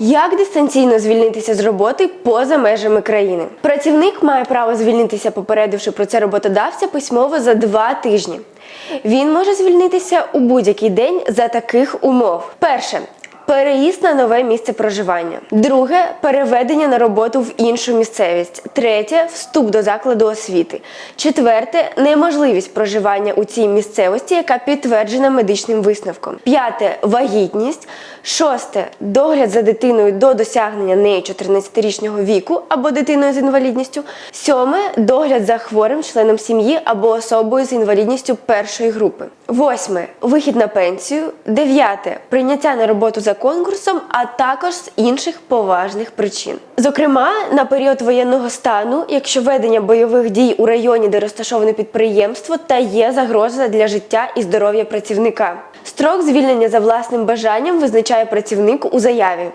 Як дистанційно звільнитися з роботи поза межами країни? Працівник має право звільнитися, попередивши про це роботодавця письмово за два тижні. Він може звільнитися у будь-який день за таких умов: перше. Переїзд на нове місце проживання. Друге переведення на роботу в іншу місцевість. Третє вступ до закладу освіти. Четверте неможливість проживання у цій місцевості, яка підтверджена медичним висновком. П'яте вагітність. Шосте догляд за дитиною до досягнення нею 14-річного віку або дитиною з інвалідністю. Сьоме догляд за хворим членом сім'ї або особою з інвалідністю першої групи. Восьме вихід на пенсію. Дев'яте прийняття на роботу за конкурсом, а також з інших поважних причин. Зокрема, на період воєнного стану, якщо ведення бойових дій у районі, де розташоване підприємство, та є загроза для життя і здоров'я працівника. Строк звільнення за власним бажанням визначає працівник у заяві.